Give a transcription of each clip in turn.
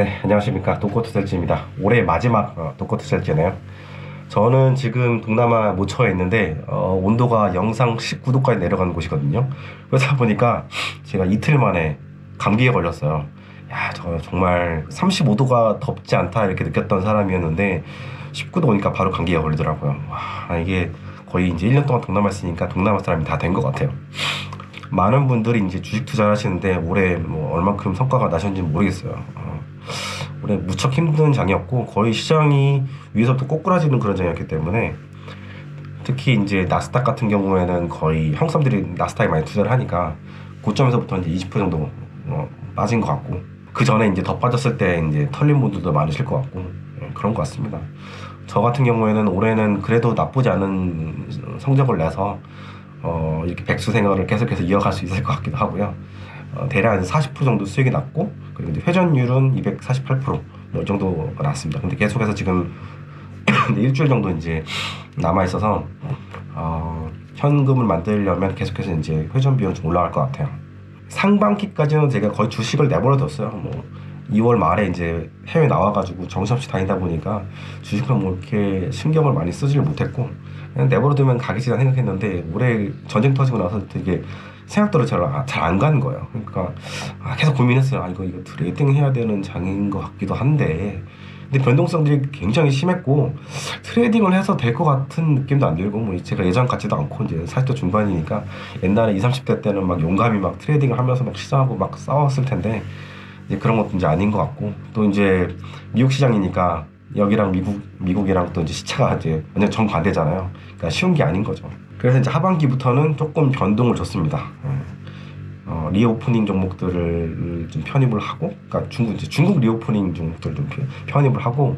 네, 안녕하십니까. 독거투셀지입니다. 올해 마지막 어, 독거투셀지네요. 저는 지금 동남아 모처에 있는데 어, 온도가 영상 19도까지 내려가는 곳이거든요. 그러다 보니까 제가 이틀 만에 감기에 걸렸어요. 야, 저 정말 35도가 덥지 않다 이렇게 느꼈던 사람이었는데 19도 오니까 바로 감기에 걸리더라고요. 와, 이게 거의 이제 1년 동안 동남아 있으니까 동남아 사람이 다 된 것 같아요. 많은 분들이 이제 주식 투자를 하시는데 올해 뭐 얼만큼 성과가 나셨는지 모르겠어요. 어, 올해 무척 힘든 장이었고 거의 시장이 위에서부터 꼬꾸라지는 그런 장이었기 때문에 특히 이제 나스닥 같은 경우에는 거의 한국 사람들이 나스닥에 많이 투자를 하니까 고점에서부터 이제 20% 정도 어, 빠진 것 같고 그 전에 이제 더 빠졌을 때 이제 털린 분들도 많으실 것 같고 예, 그런 것 같습니다. 저 같은 경우에는 올해는 그래도 나쁘지 않은 성적을 내서 어, 이렇게 백수 생활을 계속해서 이어갈 수 있을 것 같기도 하고요. 어, 대략 한 40% 정도 수익이 났고 그리고 이제 회전율은 248%뭐 정도가 났습니다. 근데 계속해서 지금 일주일 정도 이제 남아 있어서 어, 현금을 만들려면 계속해서 이제 회전 비용 좀 올라갈 것 같아요. 상반기까지는 제가 거의 주식을 내버려뒀어요. 뭐 2월 말에 이제 해외 나와가지고 정신없이 다니다 보니까 주식을 뭐 이렇게 신경을 많이 쓰지를 못했고 내버려두면 가겠지라 생각했는데 올해 전쟁 터지고 나서 되게 생각대로 잘안 가는 거예요. 그러니까 아, 계속 고민했어요. 아, 이거 이거 트레이딩 해야 되는 장인 것 같기도 한데 근데 변동성들이 굉장히 심했고 트레이딩을 해서 될 것 같은 느낌도 안 들고 뭐 제가 예전 같지도 않고 이제 40대 중반이니까 옛날에 20, 30대 때는 막 용감히 막 트레이딩을 하면서 막 시장하고 막 싸웠을 텐데 이제 그런 것도 이제 아닌 것 같고 또 이제 미국 시장이니까 여기랑 미국 미국이랑 또 이제 시차가 이제 완전 정반대잖아요. 그러니까 쉬운 게 아닌 거죠. 그래서 이제 하반기부터는 조금 변동을 줬습니다. 어, 리오프닝 종목들을 좀 편입을 하고, 그러니까 중국 이제 중국 리오프닝 종목들을 좀 편- 편입을 하고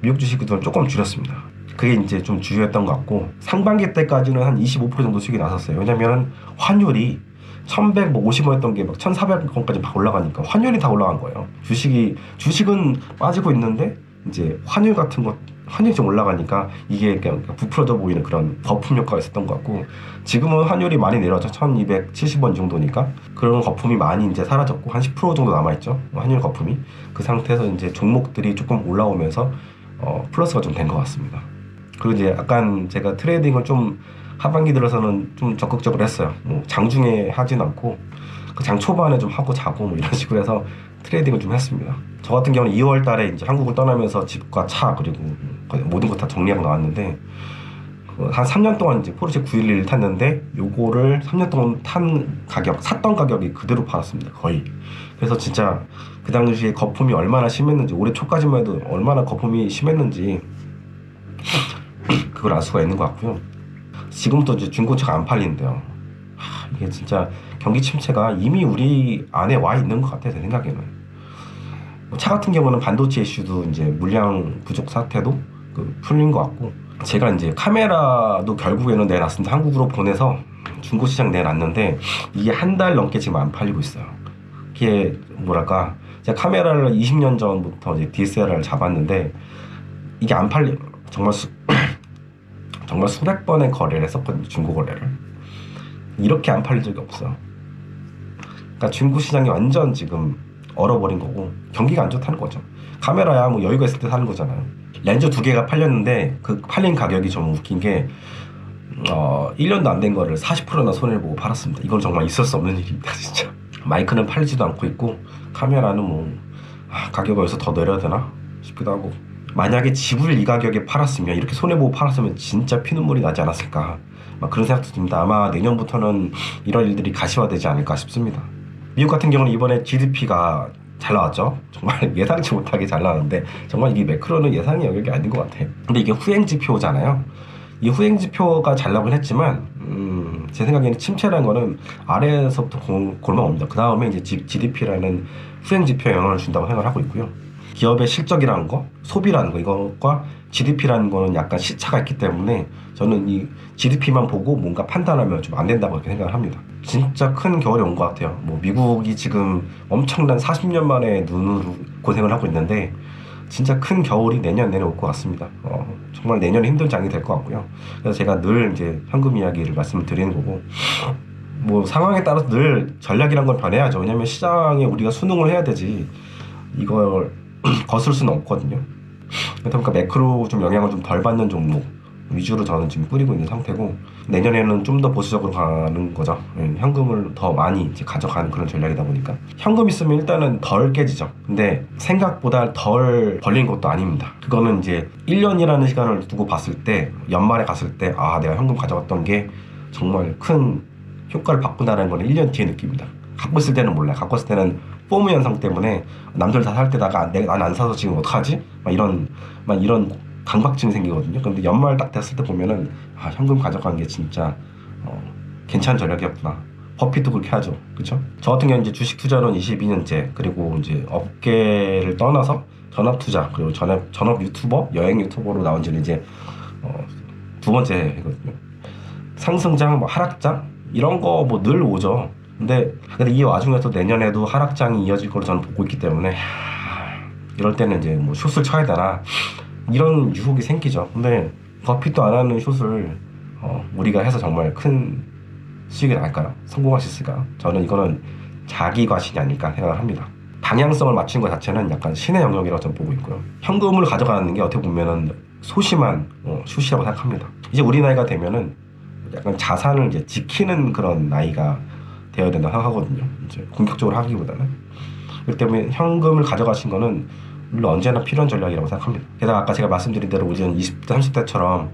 미국 주식들은 조금 줄였습니다. 그게 이제 좀 주요했던 것 같고 상반기 때까지는 한 25% 정도 수익이 났었어요. 왜냐면 환율이 1150원했던 게 막 1400원까지 막 올라가니까 환율이 다 올라간 거예요. 주식이 주식은 빠지고 있는데 이제 환율 같은 것 환율이 좀 올라가니까 이게 그냥 부풀어져 보이는 그런 거품 효과가 있었던 것 같고 지금은 환율이 많이 내려왔죠. 1270원 정도니까 그런 거품이 많이 이제 사라졌고 한 10% 정도 남아있죠. 환율 거품이 그 상태에서 이제 종목들이 조금 올라오면서 어, 플러스가 좀 된 것 같습니다. 그리고 이제 약간 제가 트레이딩을 좀 하반기 들어서는 좀 적극적으로 했어요. 뭐 장중에 하진 않고 그 장 초반에 좀 하고 자고 뭐 이런 식으로 해서 트레이딩을 좀 했습니다. 저 같은 경우는 2월 달에 이제 한국을 떠나면서 집과 차 그리고 모든 것 다 정리하고 나왔는데 그한 3년 동안 이제 포르쉐 911 탔는데 요거를 3년 동안 탄 가격, 샀던 가격이 그대로 팔았습니다. 거의. 그래서 진짜 그 당시에 거품이 얼마나 심했는지 올해 초까지만 해도 얼마나 거품이 심했는지 그걸 알 수가 있는 것 같고요. 지금도 이제 중고차가 안 팔린대요. 하, 이게 진짜 경기 침체가 이미 우리 안에 와 있는 것 같아요. 제 생각에는. 뭐차 같은 경우는 반도체 이슈도 이제 물량 부족 사태도 그 풀린 것 같고 제가 이제 카메라도 결국에는 내놨습니다. 한국으로 보내서 중고 시장 내놨는데 이게 한 달 넘게 지금 안 팔리고 있어요. 이게 뭐랄까 제가 카메라를 20년 전부터 이제 DSLR을 잡았는데 이게 안 팔리 정말 수, 정말 수백 번의 거래를 했었거든요. 중고 거래를 이렇게 안 팔린 적이 없어요. 그러니까 중고 시장이 완전 지금 얼어버린 거고 경기가 안 좋다는 거죠. 카메라야 뭐 여유가 있을 때 사는 거잖아요. 렌즈 두 개가 팔렸는데 그 팔린 가격이 좀 웃긴 게 어, 1년도 안 된 거를 40%나 손해를 보고 팔았습니다. 이건 정말 있을 수 없는 일입니다, 진짜. 마이크는 팔리지도 않고 있고 카메라는 뭐 아, 가격을 여기서 더 내려야 되나 싶기도 하고 만약에 집을 이 가격에 팔았으면 이렇게 손해 보고 팔았으면 진짜 피눈물이 나지 않았을까 막 그런 생각도 듭니다. 아마 내년부터는 이런 일들이 가시화되지 않을까 싶습니다. 미국 같은 경우는 이번에 GDP가 잘 나왔죠. 정말 예상치 못하게 잘 나왔는데 정말 이게 매크로는 예상의 영역이 아닌 것 같아요. 근데 이게 후행 지표잖아요. 이 후행 지표가 잘 나오긴 했지만 음, 제 생각에는 침체라는 거는 아래에서부터 골- 골망 옵니다. 그 다음에 이제 GDP라는 후행 지표에 영향을 준다고 생각을 하고 있고요. 기업의 실적이라는 거, 소비라는 거 이것과 GDP라는 거는 약간 시차가 있기 때문에 저는 이 GDP만 보고 뭔가 판단하면 좀 안 된다고 이렇게 생각을 합니다. 진짜 큰 겨울이 온 것 같아요. 뭐 미국이 지금 엄청난 40년 만에 눈으로 고생을 하고 있는데 진짜 큰 겨울이 내년 내내 올 것 같습니다. 어, 정말 내년에 힘든 장이 될 것 같고요. 그래서 제가 늘 이제 현금 이야기를 말씀을 드리는 거고 뭐 상황에 따라서 늘 전략이란 건 변해야죠. 왜냐하면 시장에 우리가 순응을 해야 되지 이걸 거슬 수는 없거든요. 그러다 보니까 매크로 좀 영향을 좀 덜 받는 종목 위주로 저는 지금 뿌리고 있는 상태고 내년에는 좀 더 보수적으로 가는 거죠. 예, 현금을 더 많이 이제 가져가는 그런 전략이다 보니까 현금 있으면 일단은 덜 깨지죠. 근데 생각보다 덜 벌린 것도 아닙니다. 그거는 이제 1년이라는 시간을 두고 봤을 때 연말에 갔을 때 아 내가 현금 가져갔던 게 정말 큰 효과를 바꾼다는 거는 1년 뒤에 느낍니다. 갖고 있을 때는 몰라요. 갖고 있을 때는 뽀무 현상 때문에 남들 다 살 때다가 내가 난 안 사서 지금 어떡하지? 막 이런 막 이런 강박증이 생기거든요. 근데 연말 딱 됐을 때 보면은 아 현금 가져간 게 진짜 어, 괜찮은 전략이었구나. 버핏도 그렇게 하죠. 그렇죠? 저 같은 경우는 이제 주식 투자론 22년째 그리고 이제 업계를 떠나서 전업 투자 그리고 전업 전업 유튜버 여행 유튜버로 나온 지는 이제 어, 두 번째거든요. 상승장, 뭐 하락장 이런 거 뭐 늘 오죠. 근데 근데 이 와중에서 내년에도 하락장이 이어질 걸로 저는 보고 있기 때문에 하, 이럴 때는 이제 뭐 숏을 쳐야 되나 이런 유혹이 생기죠. 근데 버핏도 안 하는 숏을 어, 우리가 해서 정말 큰 수익이 날까요? 성공할 수 있을까요? 저는 이거는 자기 과신이 아닐까 생각을 합니다. 방향성을 맞춘 것 자체는 약간 신의 영역이라고 저는 보고 있고요. 현금을 가져가는 게 어떻게 보면은 소심한 어, 슛이라고 생각합니다. 이제 우리 나이가 되면은 약간 자산을 이제 지키는 그런 나이가 되어야 된다고 생각하거든요. 이제 공격적으로 하기보다는. 그렇기 때문에 현금을 가져가신 거는 물론 언제나 필요한 전략이라고 생각합니다. 게다가 아까 제가 말씀드린 대로 우리는 20대, 30대처럼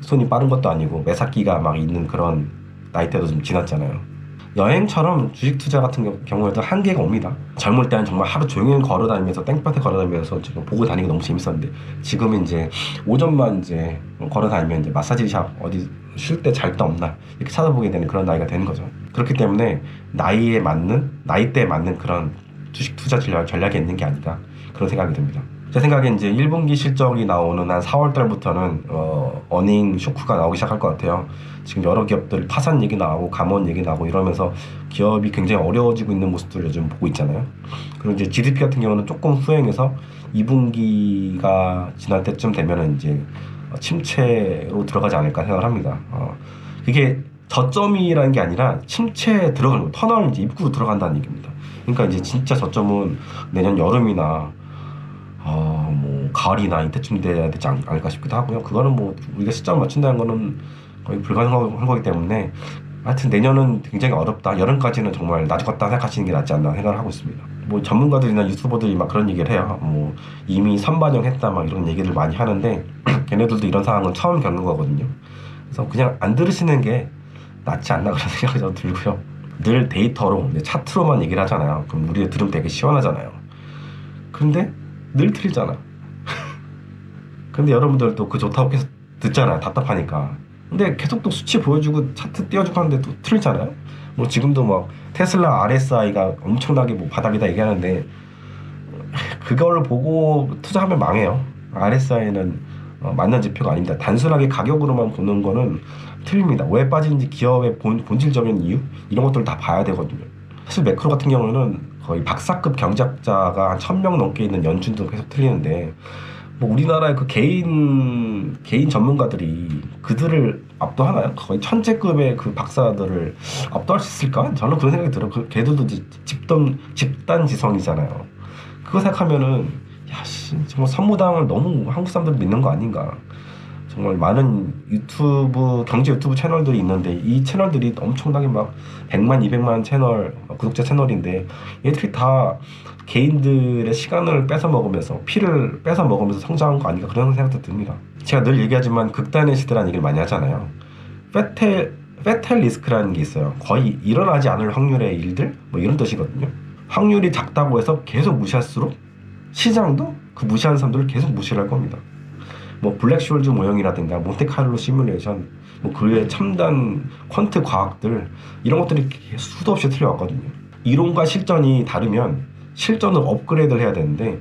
손이 빠른 것도 아니고 매사기가 막 있는 그런 나이대도 좀 지났잖아요. 여행처럼 주식 투자 같은 경- 경우에도 한계가 옵니다. 젊을 때는 정말 하루 종일 걸어 다니면서 땡볕에 걸어 다니면서 지금 보고 다니기 너무 재밌었는데 지금은 이제 오전만 이제 걸어 다니면 이제 마사지샵 어디 쉴 때잘데 없나 이렇게 찾아보게 되는 그런 나이가 되는 거죠. 그렇기 때문에 나이에 맞는 나이대에 맞는 그런 주식 투자 전략, 전략이 있는 게 아니다 그런 생각이 듭니다. 제 생각에 이제 1분기 실적이 나오는 한 4월 달부터는 어, 어닝 쇼크가 나오기 시작할 것 같아요. 지금 여러 기업들 파산 얘기 나오고 감원 얘기 나오고 이러면서 기업이 굉장히 어려워지고 있는 모습들을 요즘 보고 있잖아요. 그리고 이제 GDP 같은 경우는 조금 후행해서 2분기가 지날 때쯤 되면은 이제 어, 침체로 들어가지 않을까 생각을 합니다. 어, 그게 저점이라는 게 아니라 침체에 들어가는 거, 터널 이제 입구로 들어간다는 얘기입니다. 그러니까 이제 진짜 저점은 내년 여름이나 어, 뭐 가을이나 이때쯤 돼야 되지 않- 않을까 싶기도 하고요. 그거는 뭐 우리가 시점을 맞춘다는 거는 거의 불가능한 거기 때문에 하여튼 내년은 굉장히 어렵다. 여름까지는 정말 나죽었다 생각하시는 게 낫지 않나 생각을 하고 있습니다. 뭐 전문가들이나 유튜버들이 막 그런 얘기를 해요. 뭐 이미 선반영했다 막 이런 얘기를 많이 하는데 걔네들도 이런 상황은 처음 겪는 거거든요. 그래서 그냥 안 들으시는 게 낫지 않나 그런 생각이 좀 들고요. 늘 데이터로 차트로만 얘기를 하잖아요. 그럼 우리가 들으면 되게 시원하잖아요. 근데 늘 틀리잖아. 근데 여러분들도 그 좋다고 계속 듣잖아요. 답답하니까. 근데 계속 또 수치 보여주고 차트 띄워주고 하는데 또 틀리잖아요. 뭐 지금도 막 테슬라 RSI가 엄청나게 뭐 바닥이다 얘기하는데 그걸 보고 투자하면 망해요. RSI는 어, 맞는 지표가 아닙니다. 단순하게 가격으로만 보는 거는 틀립니다. 왜 빠지는지 기업의 본, 본질적인 이유 이런 것들을 다 봐야 되거든요. 사실 매크로 같은 경우는 거의 박사급 경제학자가 한 천 명 넘게 있는 연준도 계속 틀리는데 뭐 우리나라의 그 개인 개인 전문가들이 그들을 압도하나요? 거의 천재급의 그 박사들을 압도할 수 있을까? 저는 그런 생각이 들어요. 그 걔들도 집단 집단 지성이잖아요. 그거 생각하면은 야씨 정말 선무당을 너무 한국 사람들 믿는 거 아닌가? 정말 많은 유튜브 경제 유튜브 채널들이 있는데 이 채널들이 엄청나게 막 100만 200만 채널 구독자 채널인데 얘들이 다 개인들의 시간을 뺏어 먹으면서 피를 뺏어 먹으면서 성장한 거 아닌가 그런 생각도 듭니다. 제가 늘 얘기하지만 극단의 시대라는 얘기를 많이 하잖아요. 페텔 페텔 리스크라는 게 있어요. 거의 일어나지 않을 확률의 일들 뭐 이런 뜻이거든요. 확률이 작다고 해서 계속 무시할수록 시장도 그 무시하는 사람들을 계속 무시를 할 겁니다. 뭐 블랙쇼즈 모형이라든가 몬테카를로 시뮬레이션 뭐 그의 첨단 퀀트 과학들 이런 것들이 수도 없이 틀려왔거든요. 이론과 실전이 다르면 실전을 업그레이드를 해야 되는데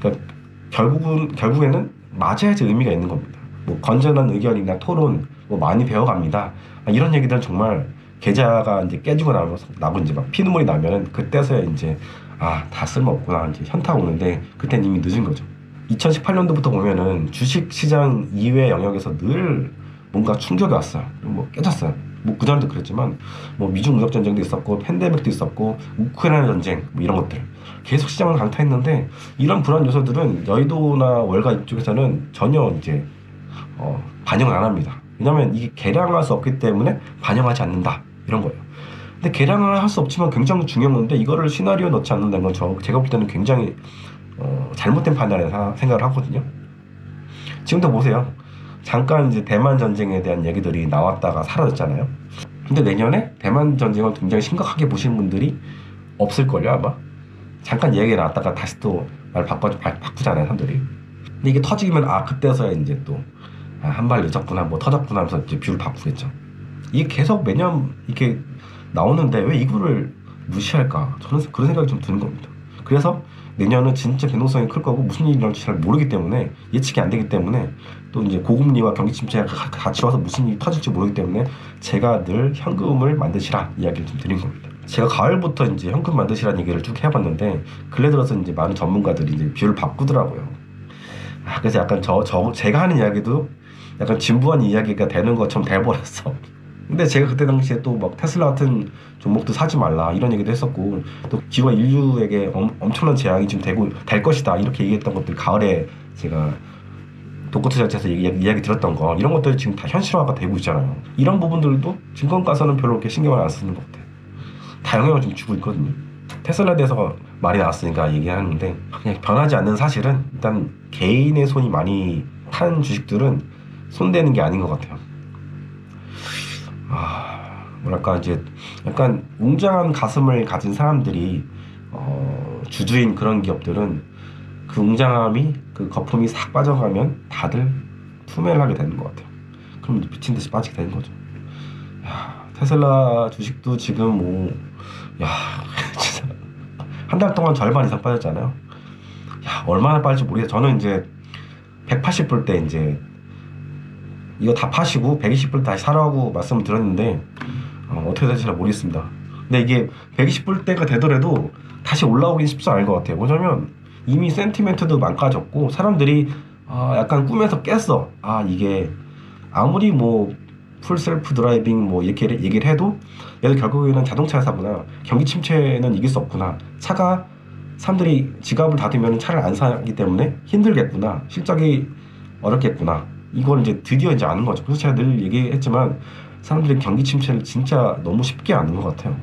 그러니까 결국은 결국에는 맞아야지 의미가 있는 겁니다. 뭐 건전한 의견이나 토론 뭐 많이 배워갑니다. 아, 이런 얘기들은 정말 계좌가 이제 깨지고 나면 나고 이제 막 피눈물이 나면은 그때서야 이제 아 다 쓸모없구나 이제 현타 오는데 그땐 이미 늦은 거죠. 2018년도부터 보면은 주식 시장 이외 영역에서 늘 뭔가 충격이 왔어요. 뭐 깨졌어요. 뭐 그전에도 그랬지만 뭐 미중 무역 전쟁도 있었고 팬데믹도 있었고 우크라이나 전쟁 뭐 이런 것들 계속 시장을 강타했는데 이런 불안 요소들은 여의도나 월가 이쪽에서는 전혀 이제 어, 반영을 안 합니다. 왜냐하면 이게 개량할 수 없기 때문에 반영하지 않는다 이런 거예요. 근데 개량을 할 수 없지만 굉장히 중요한 건데 이거를 시나리오에 넣지 않는다는 건 저, 제가 볼 때는 굉장히 어, 잘못된 판단이라 생각을 하거든요. 지금도 보세요. 잠깐 이제 대만 전쟁에 대한 얘기들이 나왔다가 사라졌잖아요. 근데 내년에 대만 전쟁을 굉장히 심각하게 보시는 분들이 없을걸요 아마. 잠깐 얘기 나왔다가 다시 또 말 바꿔 바, 바꾸잖아요 사람들이. 근데 이게 터지면 아 그때서야 이제 또 아, 한발 늦었구나 뭐 터졌구나 하면서 이제 뷰를 바꾸겠죠. 이게 계속 매년 이렇게 나오는데 왜 이거를 무시할까? 저는 그런 생각이 좀 드는 겁니다. 그래서 내년은 진짜 변동성이 클 거고 무슨 일이 일어날지 잘 모르기 때문에 예측이 안 되기 때문에 또 이제 고금리와 경기 침체가 가- 같이 와서 무슨 일이 터질지 모르기 때문에 제가 늘 현금을 만드시라 이야기를 좀 드린 겁니다. 제가 가을부터 이제 현금 만드시라는 얘기를 쭉 해봤는데 근래 들어서 이제 많은 전문가들이 이제 뷰를 바꾸더라고요. 아, 그래서 약간 저, 저 제가 하는 이야기도 약간 진부한 이야기가 되는 것처럼 돼버렸어. 근데 제가 그때 당시에 또 막 테슬라 같은 종목도 사지 말라 이런 얘기도 했었고 또 기관 인류에게 엄, 엄청난 재앙이 지금 되고 될 것이다 이렇게 얘기했던 것들 가을에 제가 독거투자에서 얘기, 이야기 들었던 거 이런 것들이 지금 다 현실화가 되고 있잖아요. 이런 부분들도 증권가서는 별로 그렇게 신경을 안 쓰는 것 같아요. 다 영향을 좀 주고 있거든요. 테슬라에 대해서 말이 나왔으니까 얘기하는데 그냥 변하지 않는 사실은 일단 개인의 손이 많이 탄 주식들은 손대는 게 아닌 것 같아요. 아 뭐랄까 이제 약간 웅장한 가슴을 가진 사람들이 어, 주주인 그런 기업들은 그 웅장함이 그 거품이 싹 빠져가면 다들 투매를 하게 되는 것 같아요. 그럼 미친 듯이 빠지게 되는 거죠. 야, 테슬라 주식도 지금 뭐, 야, 진짜 한 달 동안 절반 이상 빠졌잖아요. 야, 얼마나 빠질지 모르겠어요. 저는 이제 180불 때 이제 이거 다 파시고 120불 다시 사라고 말씀을 드렸는데 어, 어떻게 될지 잘 모르겠습니다. 근데 이게 120불 때가 되더라도 다시 올라오긴 쉽지 않을 것 같아요. 뭐냐면 이미 센티멘트도 망가졌고 사람들이 아, 약간 꿈에서 깼어. 아 이게 아무리 뭐 풀셀프 드라이빙 뭐 이렇게 얘기를 해도 얘도 결국에는 자동차 회사구나. 경기 침체는 이길 수 없구나. 차가 사람들이 지갑을 닫으면 차를 안 사기 때문에 힘들겠구나. 실적이 어렵겠구나. 이걸 이제 드디어 이제 아는 거죠. 그래서 제가 늘 얘기했지만 사람들이 경기 침체를 진짜 너무 쉽게 아는 것 같아요.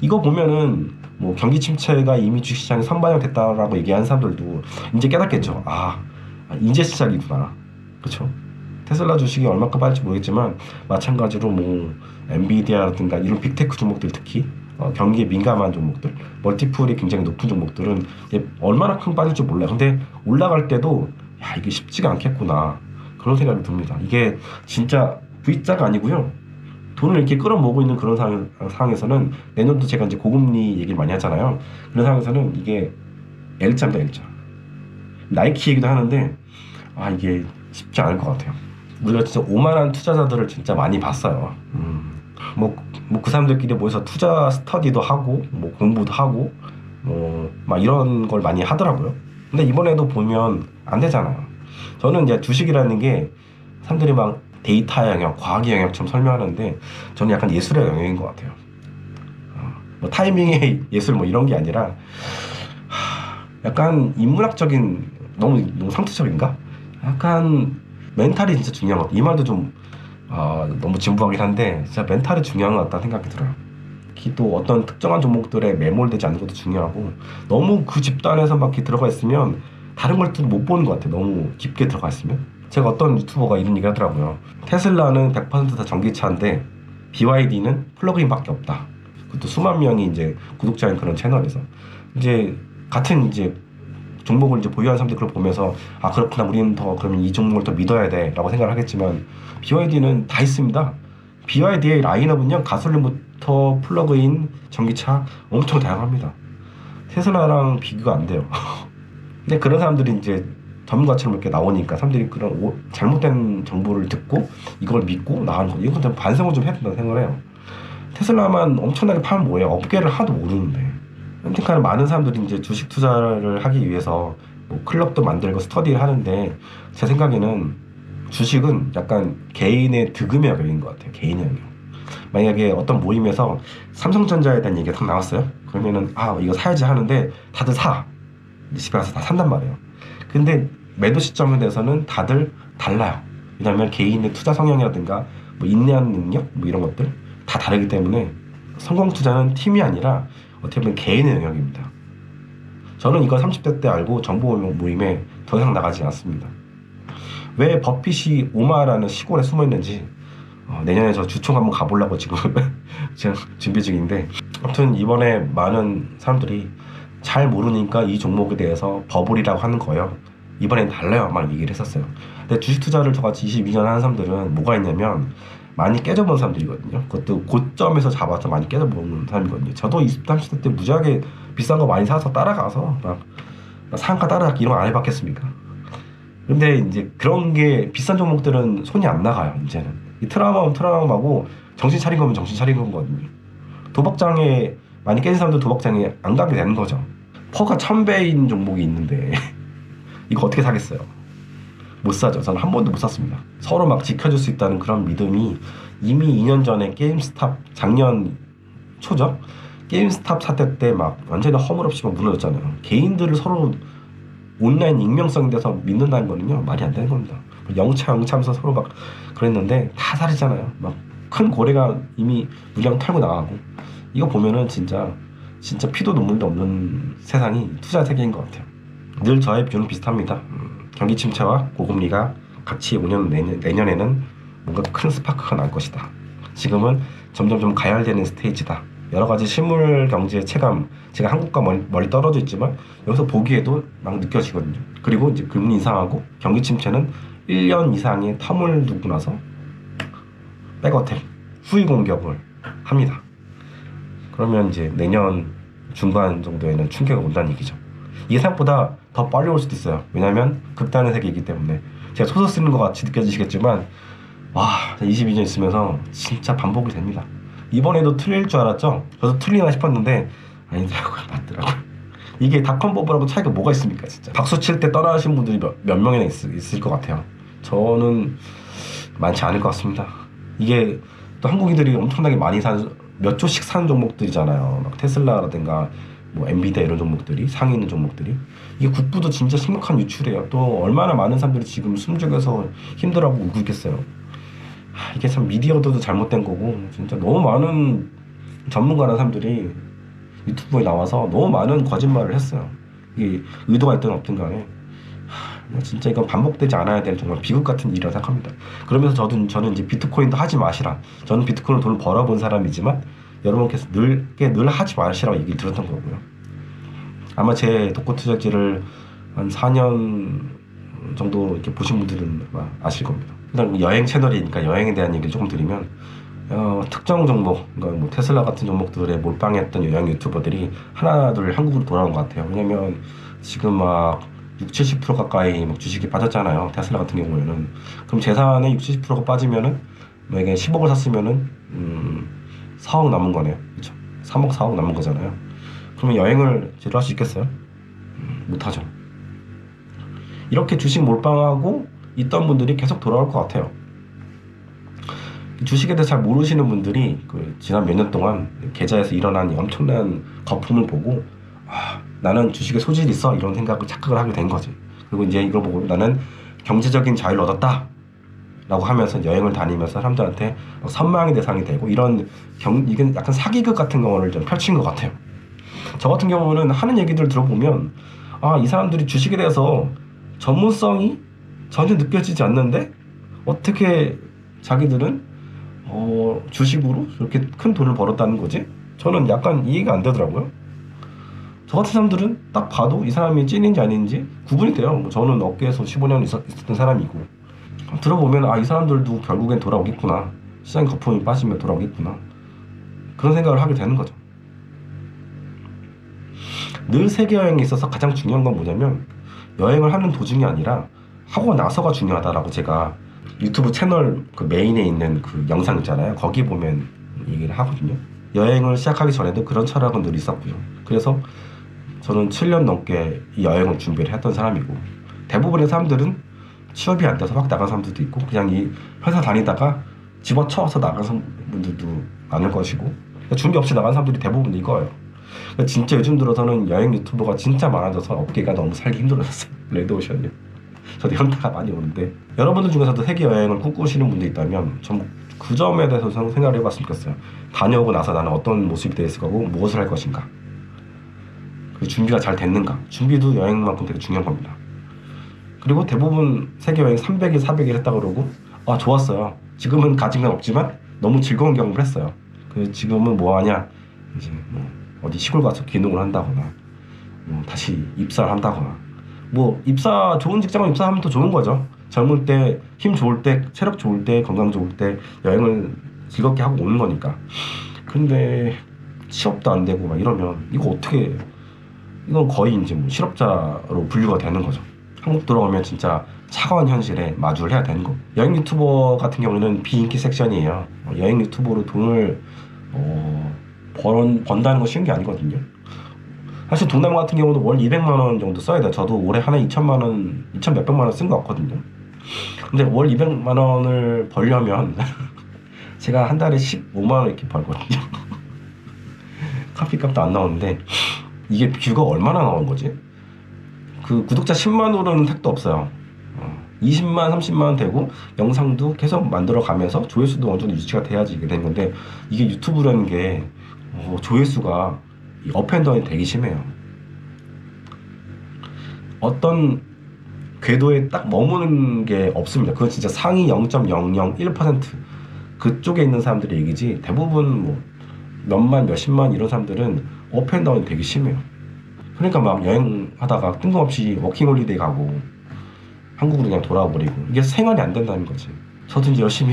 이거 보면은 뭐 경기 침체가 이미 주식시장에 선반영됐다라고 얘기하는 사람들도 이제 깨닫겠죠. 아, 아, 이제 시작이구나. 그렇죠? 테슬라 주식이 얼마큼 빠질지 모르겠지만 마찬가지로 뭐 엔비디아라든가 이런 빅테크 종목들 특히 어, 경기에 민감한 종목들, 멀티플이 굉장히 높은 종목들은 얼마나 큰 빠질지 몰라요. 근데 올라갈 때도 야 이게 쉽지가 않겠구나 그런 생각이 듭니다. 이게 진짜 V자가 아니고요. 돈을 이렇게 끌어모으고 있는 그런 상황, 상황에서는 내년도 제가 이제 고금리 얘기를 많이 하잖아요. 그런 상황에서는 이게 L자입니다, L자. 나이키 얘기도 하는데 아 이게 쉽지 않을 것 같아요. 우리가 진짜 오만한 투자자들을 진짜 많이 봤어요. 음, 뭐뭐 그 사람들끼리 모여서 투자 스터디도 하고 뭐 공부도 하고 뭐 막 이런 걸 많이 하더라고요. 근데 이번에도 보면 안 되잖아요. 저는 이제 주식이라는 게 사람들이 막 데이터 영역, 과학 영역처럼 설명하는데 저는 약간 예술의 영역인 것 같아요. 어, 뭐 타이밍의 예술 뭐 이런 게 아니라 하, 약간 인문학적인 너무 너무 상투적인가? 약간 멘탈이 진짜 중요한 것 같아요. 이 말도 좀 아, 너무 진부하긴 한데 진짜 멘탈이 중요한 것 같다는 생각이 들어요. 또 어떤 특정한 종목들에 매몰되지 않는 것도 중요하고 너무 그 집단에서 막 들어가 있으면 다른 걸못 보는 것 같아요. 너무 깊게 들어가 있으면. 제가 어떤 유튜버가 이런 얘기 하더라고요. 테슬라는 100%다 전기차인데 BYD는 플러그인밖에 없다. 그것도 수만 명이 이제 구독자인 그런 채널에서 이제 같은 이제 종목을 이제 보유한 사람들 그걸 보면서 아 그렇구나 우리는 더 그러면 이 종목을 더 믿어야 돼라고 생각을 하겠지만 BYD는 다 있습니다. BYD의 라인업은요 가솔린부터 플러그인 전기차 엄청 다양합니다. 테슬라랑 비교가 안 돼요. 근데 그런 사람들이 이제 전문가처럼 이렇게 나오니까 사람들이 그런 오- 잘못된 정보를 듣고 이걸 믿고 나가는 거 이건 좀 반성을 좀 해야 된다고 생각을 해요. 테슬라만 엄청나게 파면 뭐예요? 업계를 하도 모르는데. 현직하는 많은 사람들이 이제 주식 투자를 하기 위해서 뭐 클럽도 만들고 스터디를 하는데 제 생각에는 주식은 약간 개인의 득음의 영역인 것 같아요. 개인의 영역. 만약에 어떤 모임에서 삼성전자에 대한 얘기가 딱 나왔어요. 그러면은 아 이거 사야지 하는데 다들 사. 집에 가서 다 산단 말이에요. 근데 매도 시점에 대해서는 다들 달라요. 왜냐하면 개인의 투자 성향이라든가 뭐 인내하는 능력 뭐 이런 것들 다 다르기 때문에 성공 투자는 팀이 아니라 어떻게 보면 개인의 영역입니다. 저는 이거 30대 때 알고 정보 모임에 더 이상 나가지 않습니다. 왜 버핏이 오마라는 시골에 숨어 있는지 어, 내년에 저 주총 한번 가보려고 지금 지금 준비 중인데 아무튼 이번에 많은 사람들이 잘 모르니까 이 종목에 대해서 버블이라고 하는 거예요. 이번엔 달라요. 막 얘기를 했었어요. 근데 주식 투자를 저같이 22년 하는 사람들은 뭐가 있냐면 많이 깨져본 사람들이거든요. 그것도 고점에서 잡아서 많이 깨져본 사람이거든요. 저도 20, 30대 때 무지하게 비싼 거 많이 사서 따라가서 막, 막 상가 따라가기 이런 거 안 해봤겠습니까? 근데 이제 그런 게 비싼 종목들은 손이 안 나가요. 이제는 이 트라우마면 트라우마고 정신 차린 거면 정신 차린 거거든요. 도박장에 많이 깨진 사람들 도박장에 안 가게 되는 거죠. 퍼가 천 배인 종목이 있는데 이거 어떻게 사겠어요? 못 사죠. 저는 한 번도 못 샀습니다. 서로 막 지켜줄 수 있다는 그런 믿음이 이미 2년 전에 게임스탑 작년 초죠. 게임스탑 사태 때 막 완전히 허물없이 막 무너졌잖아요. 개인들을 서로 온라인 익명성에 대해서 믿는다는 거는요 말이 안 되는 겁니다. 영차 영차하면서 서로 막 그랬는데 다 사라지잖아요. 막 큰 고래가 이미 물량 털고 나가고 이거 보면은 진짜 진짜 피도 눈물도 없는 세상이 투자 세계인 것 같아요. 늘 저의 뷰는 비슷합니다. 음, 경기 침체와 고금리가 같이 오는 내년, 내년에는 뭔가 큰 스파크가 날 것이다. 지금은 점점 좀 가열되는 스테이지다. 여러 가지 실물 경제 체감, 제가 한국과 멀, 멀리 떨어져 있지만 여기서 보기에도 막 느껴지거든요. 그리고 이제 금리 인상하고 경기 침체는 1년 이상의 텀을 두고 나서 백어택, 후위 공격을 합니다. 그러면 이제 내년 중반 정도에는 충격이 온다는 얘기죠. 이게 생각보다 더 빨리 올 수도 있어요. 왜냐하면 극단의 세계이기 때문에 제가 소설 쓰는 것 같이 느껴지시겠지만 와 22년 있으면서 진짜 반복이 됩니다. 이번에도 틀릴 줄 알았죠? 저도 틀리나 싶었는데 아니더라고요. 맞더라고요. 이게 닷컴 버블하고 차이가 뭐가 있습니까 진짜 박수 칠 때 떠나신 분들이 몇, 몇 명이나 있, 있을 것 같아요. 저는 많지 않을 것 같습니다. 이게 또 한국인들이 엄청나게 많이 산 몇 조씩 사는 종목들이잖아요. 막 테슬라라든가 뭐 엔비디아 이런 종목들이 상위 있는 종목들이 이게 국부도 진짜 심각한 유출이에요. 또 얼마나 많은 사람들이 지금 숨죽여서 힘들어하고 울고 있겠어요. 하, 이게 참 미디어도 잘못된 거고 진짜 너무 많은 전문가라는 사람들이 유튜브에 나와서 너무 많은 거짓말을 했어요. 이게 의도가 있든 없든 간에 하, 진짜 이건 반복되지 않아야 될 정말 비극 같은 일이라 생각합니다. 그러면서 저도 저는 이제 비트코인도 하지 마시라. 저는 비트코인으로 돈을 벌어본 사람이지만 여러분께서 늘, 늘 하지 마시라고 얘기 들었던 거고요. 아마 제 독고 투자지를 한 4년 정도 이렇게 보신 분들은 아실 겁니다. 일단 여행 채널이니까 여행에 대한 얘기를 조금 드리면 어, 특정 종목, 그러니까 뭐 테슬라 같은 종목들에 몰빵했던 여행 유튜버들이 하나 둘 한국으로 돌아온 것 같아요. 왜냐면 지금 막 60, 70% 가까이 막 주식이 빠졌잖아요. 테슬라 같은 경우에는. 그럼 재산의 60, 70%가 빠지면은 만약에 10억을 샀으면은 음, 4억 남은 거네요. 그렇죠? 3억, 4억 남은 거잖아요. 그러면 여행을 제대로 할 수 있겠어요? 음, 못하죠. 이렇게 주식 몰빵하고 있던 분들이 계속 돌아올 것 같아요. 주식에 대해서 잘 모르시는 분들이 그 지난 몇 년 동안 계좌에서 일어난 이 엄청난 거품을 보고 아, 나는 주식에 소질이 있어 이런 생각을 착각을 하게 된 거지. 그리고 이제 이걸 보고 나는 경제적인 자유를 얻었다. 라고 하면서 여행을 다니면서 사람들한테 막 선망의 대상이 되고 이런 경 이게 약간 사기극 같은 경우를 좀 펼친 것 같아요. 저 같은 경우는 하는 얘기들 들어보면 아 이 사람들이 주식에 대해서 전문성이 전혀 느껴지지 않는데 어떻게 자기들은 어, 주식으로 이렇게 큰 돈을 벌었다는 거지? 저는 약간 이해가 안 되더라고요. 저 같은 사람들은 딱 봐도 이 사람이 찐인지 아닌지 구분이 돼요. 뭐 저는 업계에서 15년 있었, 있었 던 사람이고 들어보면 아 이 사람들도 결국엔 돌아오겠구나 시장 거품이 빠지면 돌아오겠구나 그런 생각을 하게 되는 거죠. 늘 세계 여행에 있어서 가장 중요한 건 뭐냐면 여행을 하는 도중이 아니라 하고 나서가 중요하다라고 제가 유튜브 채널 그 메인에 있는 그 영상 있잖아요. 거기 보면 얘기를 하거든요. 여행을 시작하기 전에도 그런 철학은 늘 있었고요. 그래서 저는 7년 넘게 이 여행을 준비를 했던 사람이고 대부분의 사람들은 취업이 안 돼서 확 나간 사람들도 있고 그냥 이 회사 다니다가 집어쳐서 나간 사- 분들도 많을 것이고 그러니까 준비 없이 나간 사람들이 대부분 이거예요. 그러니까 진짜 요즘 들어서는 여행 유튜버가 진짜 많아져서 업계가 너무 살기 힘들어졌어요. 레드오션이. 저도 현타가 많이 오는데 여러분들 중에서도 세계 여행을 꿈꾸시는 분들 있다면 좀 그 점에 대해서 좀 생각을 해봤으면 좋겠어요. 다녀오고 나서 나는 어떤 모습이 되었을 거고 무엇을 할 것인가. 그 준비가 잘 됐는가. 준비도 여행만큼 되게 중요한 겁니다. 그리고 대부분 세계 여행 300일, 400일 했다 그러고 아 좋았어요. 지금은 가진 건 없지만 너무 즐거운 경험을 했어요. 그 지금은 뭐 하냐 이제 뭐 어디 시골 가서 귀농을 한다거나 뭐 다시 입사를 한다거나 뭐 입사 좋은 직장을 입사하면 더 좋은 거죠. 젊을 때 힘 좋을 때 체력 좋을 때 건강 좋을 때 여행을 즐겁게 하고 오는 거니까. 근데 취업도 안 되고 막 이러면 이거 어떻게 이건 거의 이제 뭐 실업자로 분류가 되는 거죠. 한국 들어오면 진짜 차가운 현실에 마주를 해야 되는 거. 여행 유튜버 같은 경우는 비인기 섹션이에요. 어, 여행 유튜버로 돈을 어, 번, 번다는 거 쉬운 게 아니거든요. 사실 동남아 같은 경우는 월 200만 원 정도 써야 돼요. 저도 올해 한해 2천만 원, 2천 몇백만 원 쓴 거 같거든요. 근데 월 200만 원을 벌려면 제가 한 달에 15만 원 이렇게 벌거든요. 커피값도 안 나오는데 이게 뷰가 얼마나 나온 거지? 그 구독자 10만으로는 택도 없어요. 어, 20만, 30만 원 되고 영상도 계속 만들어 가면서 조회수도 어느 정도 유지가 돼야지 이게 되는 건데 이게 유튜브라는 게 어, 조회수가 이 업앤다운이 되게 심해요. 어떤 궤도에 딱 머무는 게 없습니다. 그건 진짜 상위 0.001% 그쪽에 있는 사람들의 얘기지 대부분 뭐 몇만 몇십만 이런 사람들은 업앤다운이 되게 심해요. 그러니까 막 여행하다가 뜬금없이 워킹홀리데이 가고 한국으로 그냥 돌아와 버리고 이게 생활이 안 된다는 거지. 저도 이제 열심히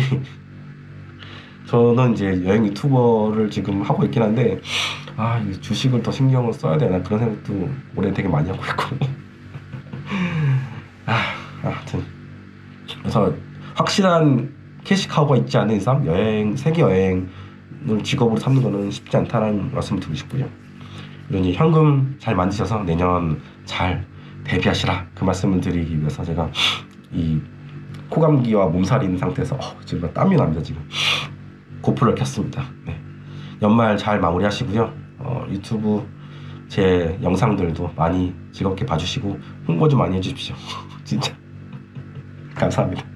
저는 이제 여행 유튜버를 지금 하고 있긴 한데 아 이제 주식을 더 신경을 써야 되나 그런 생각도 올해 되게 많이 하고 있고 아 아무튼 그래서 확실한 캐시카우가 있지 않은 이상 여행 세계 여행을 직업으로 삼는 거는 쉽지 않다는 말씀을 드리고 싶고요. 이제 현금 잘 만드셔서 내년 잘 대비하시라 그 말씀을 드리기 위해서 제가 이 코감기와 몸살이 있는 상태에서 어, 지금 땀이 납니다 지금 고프를 켰습니다. 네. 연말 잘 마무리하시고요. 어, 유튜브 제 영상들도 많이 즐겁게 봐주시고 홍보 좀 많이 해주십시오. 진짜 감사합니다.